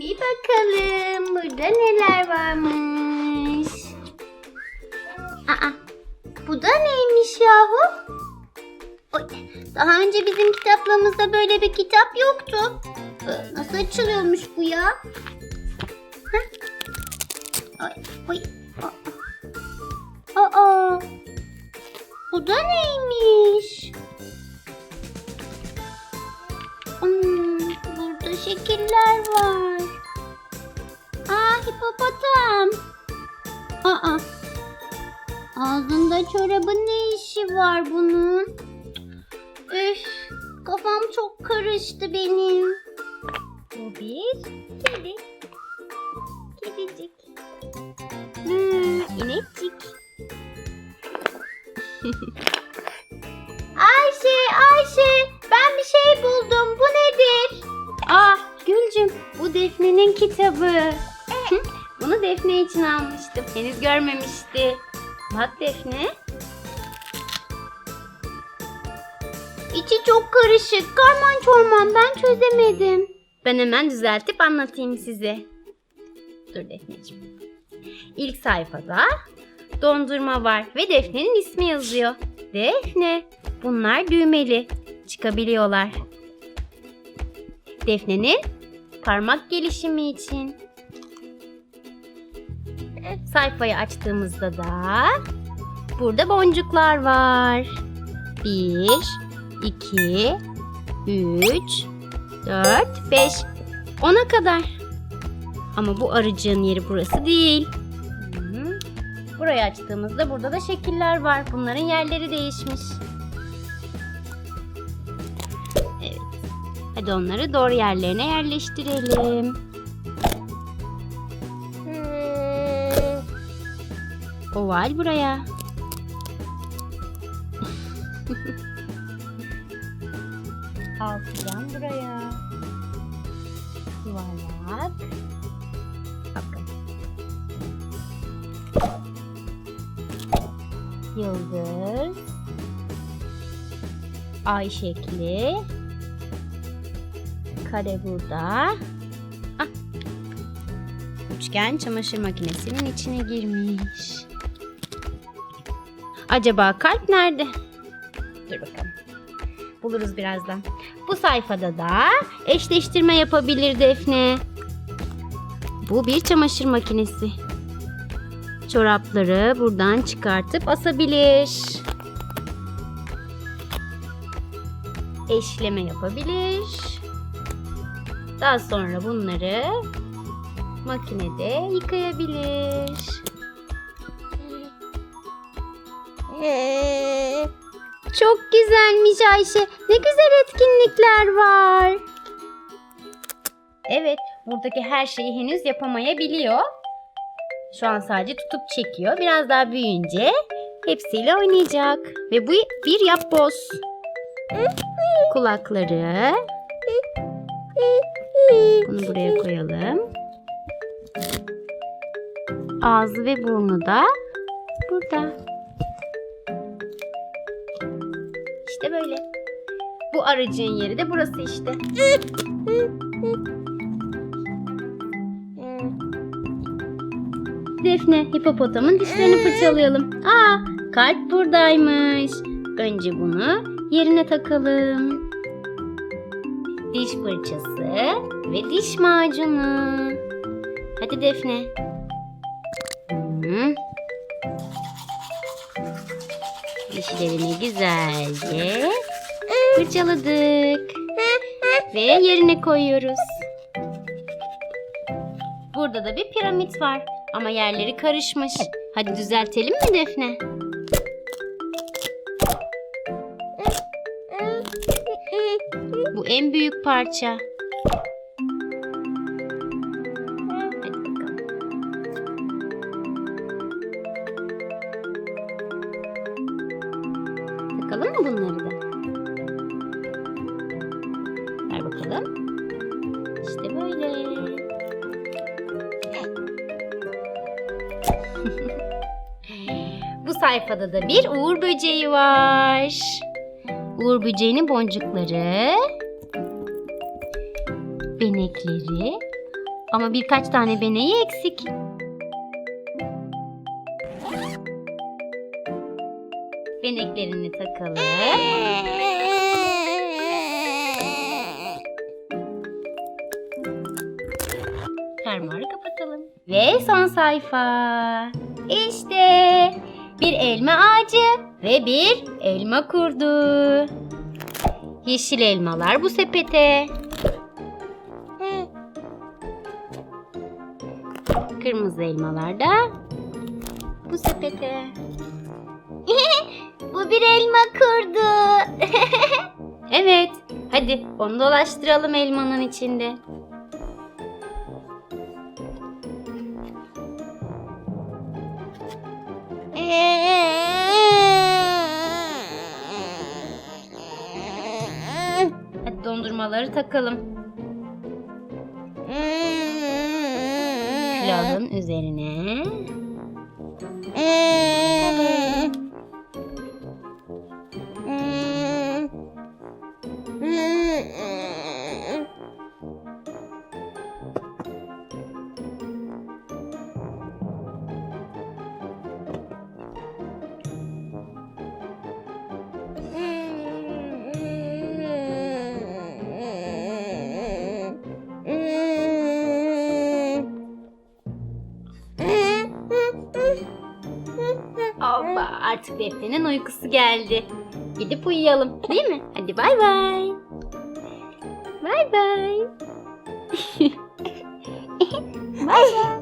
Bir bakalım burada neler varmış. Aa, bu da neymiş yahu? Oy, daha önce bizim kitaplığımızda böyle bir kitap yoktu. Ee, Nasıl açılıyormuş bu ya? Heh. Aa. Bu da neymiş? Hmm, burada şekiller var. Hipopotam. Aa. Ağzında çorabın ne işi var bunun? Üf, kafam çok karıştı benim. Bu bir kedi. Kedicik. Hmm, inekcik. Ayşe, Ayşe, ben bir şey buldum. Bu nedir? Aa, Gülcüm, bu Defne'nin kitabı. Defne için almıştım. Henüz görmemişti. Bak Defne. İçi çok karışık. Karman çorman ben çözemedim. Ben hemen düzeltip anlatayım size. Dur Defneciğim. İlk sayfada dondurma var ve Defne'nin ismi yazıyor. Defne. Bunlar düğmeli. Çıkabiliyorlar. Defne'nin parmak gelişimi için. Sayfayı açtığımızda da burada boncuklar var. 1, 2, 3, 4, 5. 10'a kadar. Ama bu arıcığın yeri burası değil. Burayı açtığımızda burada da şekiller var. Bunların yerleri değişmiş. Evet. Hadi onları doğru yerlerine yerleştirelim. Oval buraya. Altıgen buraya. Yuvarlak. Bakın. Yıldız. Ay şekli. Kare burada. Ah. Üçgen çamaşır makinesinin içine girmiş. Acaba kalp nerede? Dur bakalım. Buluruz birazdan. Bu sayfada da eşleştirme yapabilir Defne. Bu bir çamaşır makinesi. Çorapları buradan çıkartıp asabilir. Eşleme yapabilir. Daha sonra bunları makinede yıkayabilir. Çok güzelmiş Ayşe. Ne güzel etkinlikler var. Evet, buradaki her şeyi henüz yapamayabiliyor. Şu an sadece tutup çekiyor. Biraz daha büyüyünce hepsiyle oynayacak. Ve bu bir yapboz. Kulakları. Bunu buraya koyalım. Ağzı ve burnu da burada. İşte böyle. Bu aracın yeri de burası işte. Defne, hipopotamın dişlerini fırçalayalım. Aa, kalp buradaymış. Önce bunu yerine takalım. Diş fırçası ve diş macunu. Hadi Defne. Hı. Dişlerini güzelce fırçaladık. Ve yerine koyuyoruz. Burada da bir piramit var. Ama yerleri karışmış. Hadi düzeltelim mi Defne? Bu en büyük parça. Bakalım. İşte böyle. Bu sayfada da bir uğur böceği var. Uğur böceğinin boncukları, benekleri Ama birkaç tane beneği eksik. Beneklerini takalım. Fermuarı kapatalım. Ve son sayfa. İşte bir elma ağacı ve bir elma kurdu. Yeşil elmalar bu sepete. Kırmızı elmalar da bu sepete. bu bir elma kurdu. evet. Hadi onu dolaştıralım elmanın içinde. Dondurmaları takalım. Külahın üzerine. Artık Defne'nin uykusu geldi. Gidip uyuyalım değil mi? Hadi bay bay. Bay bay. bay bay.